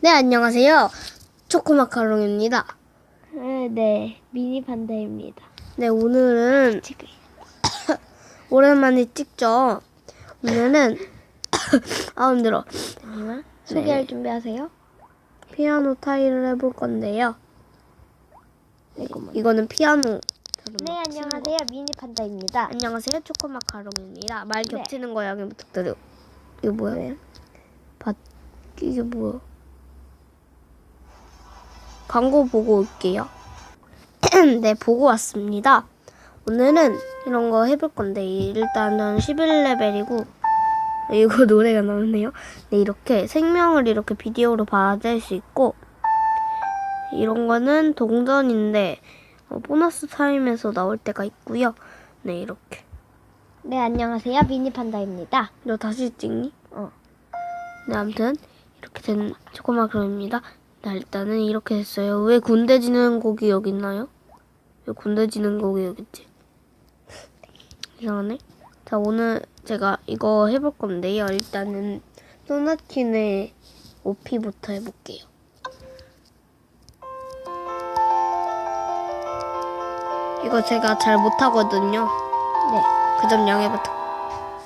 네, 안녕하세요. 초코마카롱입니다. 네, 네. 미니 판다입니다. 네, 오늘은 지금 오랜만에 찍죠. 오늘은 아 힘들어. 잠시만 소개할 준비하세요. 피아노 타일을 해볼 건데요. 이거만. 이거는 피아노. 네, 안녕하세요. 미니 판다입니다. 안녕하세요. 초코마카롱입니다. 말 네. 겹치는 거 양해 부탁드려요. 이거 뭐야? 네. 밭 이게 뭐야? 광고 보고 올게요. 네, 보고 왔습니다. 오늘은 이런 거 해볼 건데 일단 저는 11레벨이고 이거 노래가 나오네요. 네, 이렇게 생명을 이렇게 비디오로 받을 수 있고 이런 거는 동전인데 어, 보너스 타임에서 나올 때가 있고요. 네, 이렇게. 네, 안녕하세요. 미니 판다입니다. 너 다시 찍니? 어. 네, 아무튼 이렇게 된 초코마크로입니다. 네, 일단은 이렇게 됐어요. 왜 군대 지는 곡이 여기 있나요? 왜 군대 지는 곡이 여기 있지? 이상하네. 자, 오늘 제가 이거 해볼 건데요. 일단은 소나틴의 OP부터 해볼게요. 이거 제가 잘 못하거든요. 네. 그 점 양해 부탁.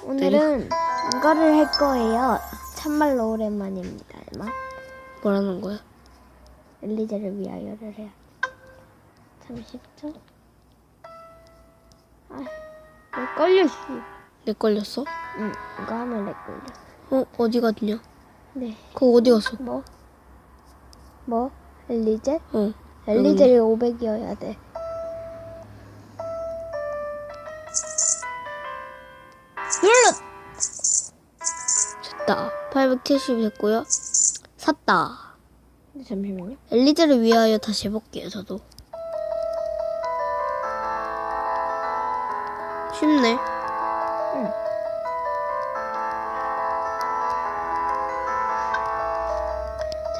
오늘은 이거를 할 거예요. 참말로 오랜만입니다. 얼마? 뭐라는 거야? 엘리제를 위하여를 해야 30초? 아, 왜 걸렸어? 내 걸렸어? 응, 이거 하면 렉 걸렸어. 어, 어디 갔냐? 네. 그거 어디 갔어? 뭐? 뭐? 엘리제? 어. 엘리제를 500이어야 돼. 눌러! 됐다. 870 됐고요. 샀다. 잠시만요. 엘리제를 위하여 다시 해볼게요, 저도. 쉽네. 응.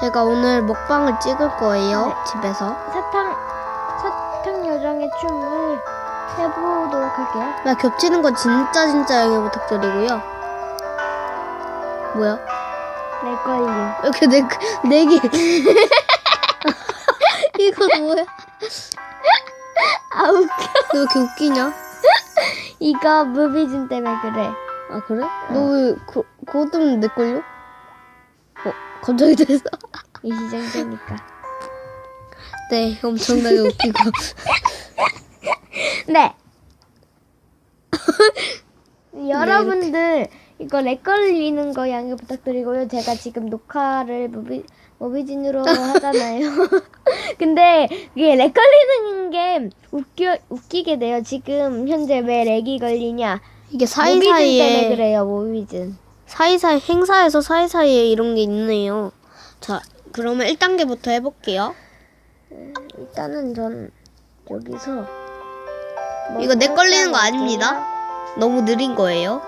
제가 오늘 먹방을 찍을 거예요, 네. 집에서. 사탕, 사탕 요정의 춤을 해보도록 할게요. 나 겹치는 거 진짜 진짜 양해 부탁드리고요. 뭐야? 내 걸림. 이렇게 네, 네 개. 이거 뭐야? 아, 웃겨. 너 왜 이렇게 웃기냐? 이거 무비준 때문에 그래. 아 그래? 너 왜 그, 그것 때문에 내 걸려? 어 갑자기 됐어. 이 시장되니까. 네 엄청나게 웃기고. 네. 여러분들 이거 렉 걸리는 거 양해 부탁드리고요. 제가 지금 녹화를 무비 무비진으로 하잖아요. 근데 이게 렉 걸리는 게 웃겨 웃기게 돼요. 지금 현재 왜 렉이 걸리냐? 이게 무비진 때문에 사이사이에 그래요. 무비진. 사이사이 행사에서 사이사이에 이런 게 있네요. 자 그러면 1단계부터 해볼게요. 일단은 전 여기서 이거 렉 걸리는 거. 아닙니다. 너무 느린 거예요.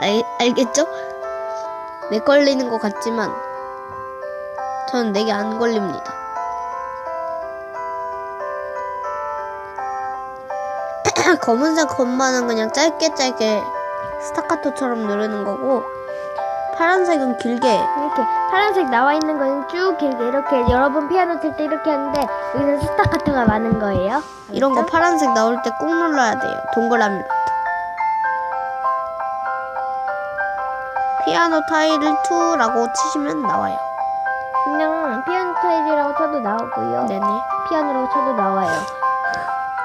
알, 알겠죠? 내 걸리는 것 같지만 저는 내게 안 걸립니다. 검은색 겉만은 그냥 짧게 짧게 스타카토처럼 누르는 거고 파란색은 길게 이렇게 파란색 나와 있는 거는 쭉 길게 이렇게 여러분 피아노 칠 때 이렇게 하는데 여기서 스타카토가 많은 거예요. 이런 거? 파란색 나올 때 꾹 눌러야 돼요. 동그라미부 피아노 타일을 2라고 치시면 나와요. 그냥 피아노 타일이라고 쳐도 나오고요. 네네. 피아노라고 쳐도 나와요.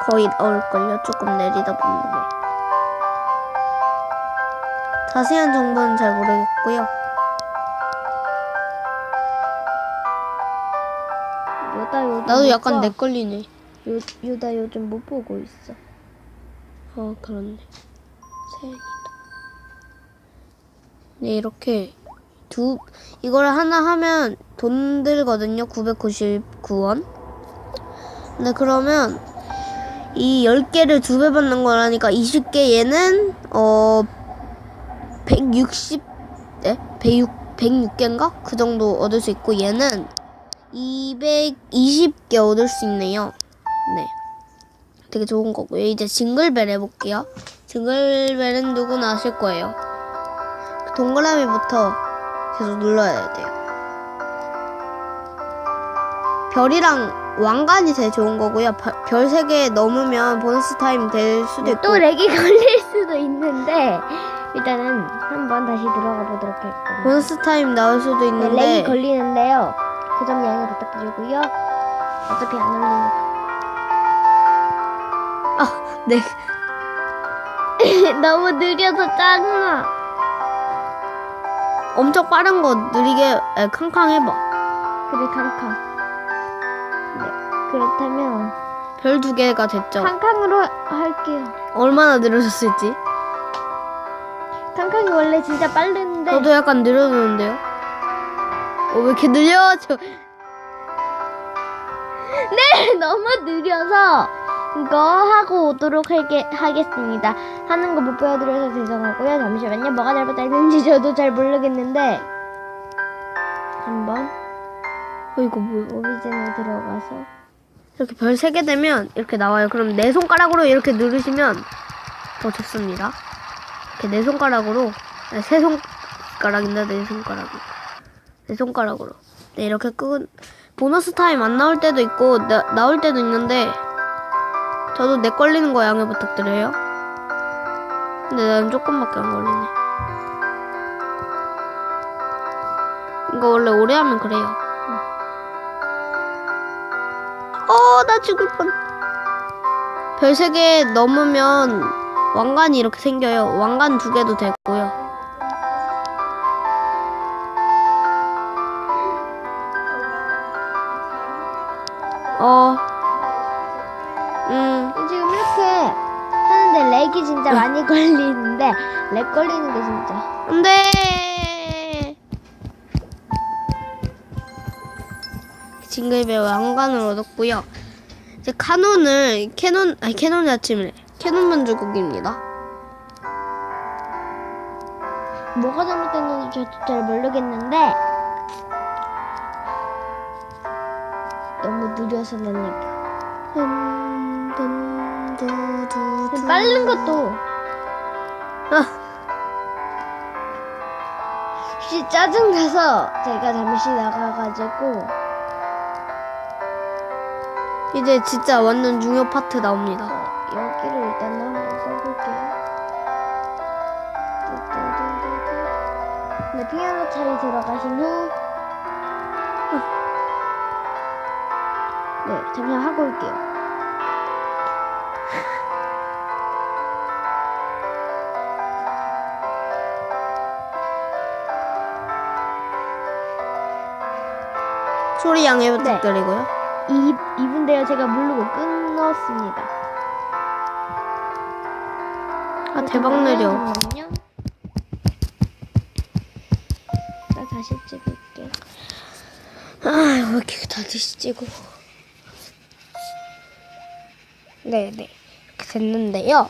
거의 나올걸요. 조금 내리다 보면. 자세한 정보는 잘 모르겠고요. 요다 요즘 나도 못 약간 봐. 내 걸리네. 요, 요다 요즘 못 보고 있어. 어, 그렇네. 세연이다. 네, 이렇게 두, 이걸 하나 하면 돈 들거든요. 999원. 근데 그러면 이 10개를 두 배 받는 거라니까 20개 얘는, 어, 160, 네? 106, 106개인가? 그 정도 얻을 수 있고 얘는 220개 얻을 수 있네요. 네. 되게 좋은 거고요. 이제 징글벨 해볼게요. 징글벨은 누구나 아실 거예요. 그 동그라미부터 계속 눌러야 돼요. 별이랑 왕관이 제일 좋은 거고요. 별 세 개 넘으면 보너스 타임 될 수도 있고. 또 렉이 걸릴 수도 있는데 일단은 한번 다시 들어가 보도록 할게요. 보너스 타임 나올 수도 네, 있는데. 렉이 걸리는데요. 그 점 양해 부탁드리고요. 어차피 안 올리니까. 아, 네. 너무 느려서 짜증나. 엄청 빠른 거 느리게 에, 캉캉 해봐. 그래 캉캉. 네 그렇다면 별 두 개가 됐죠. 캉캉으로 할게요. 얼마나 느려졌을지. 캉캉이 원래 진짜 빠른데 저도 약간 느려졌는데요. 어, 왜 이렇게 느려? 저, 네 너무 느려서 이거 하고 오도록 할게, 하겠습니다. 하는 거 못 보여드려서 죄송하고요. 잠시만요. 뭐가 잘못됐는지 저도 잘 모르겠는데 한번 어, 이거 뭐야? 오비전에 들어가서 이렇게 별 세 개 되면 이렇게 나와요. 그럼 네 손가락으로 이렇게 누르시면 더 좋습니다. 이렇게 네 손가락으로, 아니, 세 손가락인데 네 손가락이. 네 손가락으로. 네, 이렇게 끄, 보너스 타임 안 나올 때도 있고, 나, 나올 때도 있는데, 저도 내 걸리는 거 양해 부탁드려요. 근데 난 조금밖에 안 걸리네. 이거 원래 오래 하면 그래요. 어, 나 죽을 뻔. 별세 개 넘으면 왕관이 이렇게 생겨요. 왕관 두 개도 되고요. 걸리는데 렉 걸리는 게 진짜 안 돼! 징글벨 왕관을 얻었고요. 이제 카논을, 캐논, 아니, 캐논이 아침이래. 캐논 만주국입니다. 뭐가 잘못됐는지 저도 잘 모르겠는데 너무 느려서 두, 두. 빠른 것도 짜증나서 제가 잠시 나가가지고 이제 진짜 완전 중요 파트 나옵니다. 어, 여기를 일단 한번 써볼게요. 네, 피아노 차이 들어가신 후 네, 잠시만 하고 올게요. 소리 양해 부탁드리고요. 이, 이분데요 제가 모르고 끊었습니다. 아, 대박. 잠깐만요. 나 다시 찍을게. 아, 왜 이렇게 다시 찍고. 네, 네. 이렇게 됐는데요.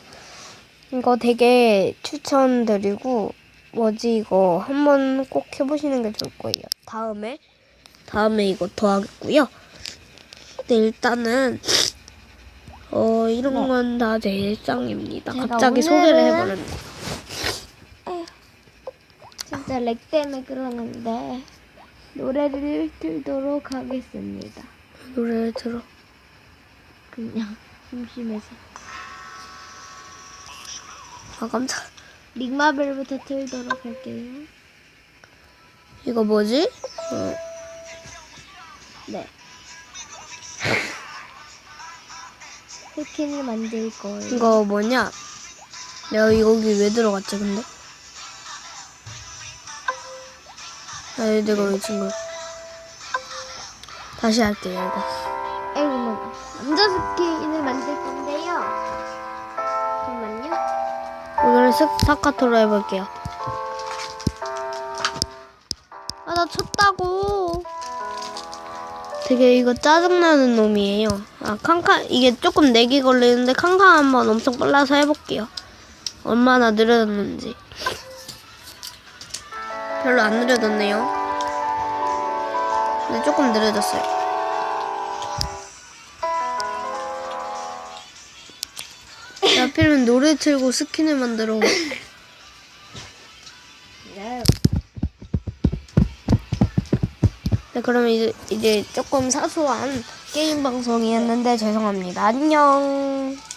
이거 되게 추천드리고, 뭐지, 이거 한번 꼭 해보시는 게 좋을 거예요. 다음에, 다음에 이거 더 하겠고요. 네, 일단은, 어, 이런 네. 건다 제 일상입니다. 제가 갑자기 오늘은- 소개를 해버렸네. 진짜 렉 때문에 그러는데 노래를 틀도록 하겠습니다. 노래를 들어. 그냥 심심해서. 아, 깜짝. 닉마벨부터 틀도록 할게요. 이거 뭐지? 어, 네. 스킨을 만들 거예요. 이거 뭐냐? 내가 여기 왜 들어갔지 근데? 아 내가 왜 친구? 다시 할게요 이거. 에이, 뭐, 남자 스킨을 만들 건데요. 잠깐만요. 오늘 스타카토로 해볼게요. 아 나 쳤다고. 되게 이거 짜증나는 놈이에요. 아 칸칸 이게 조금 내기 걸리는데 칸칸 한번 엄청 빨라서 해볼게요. 얼마나 느려졌는지. 별로 안 느려졌네요. 근데 조금 느려졌어요. 하필이면 노래 틀고 스킨을 만들어. 네. 네, 그러면 이제, 이제 조금 사소한 게임 방송이었는데 죄송합니다. 안녕.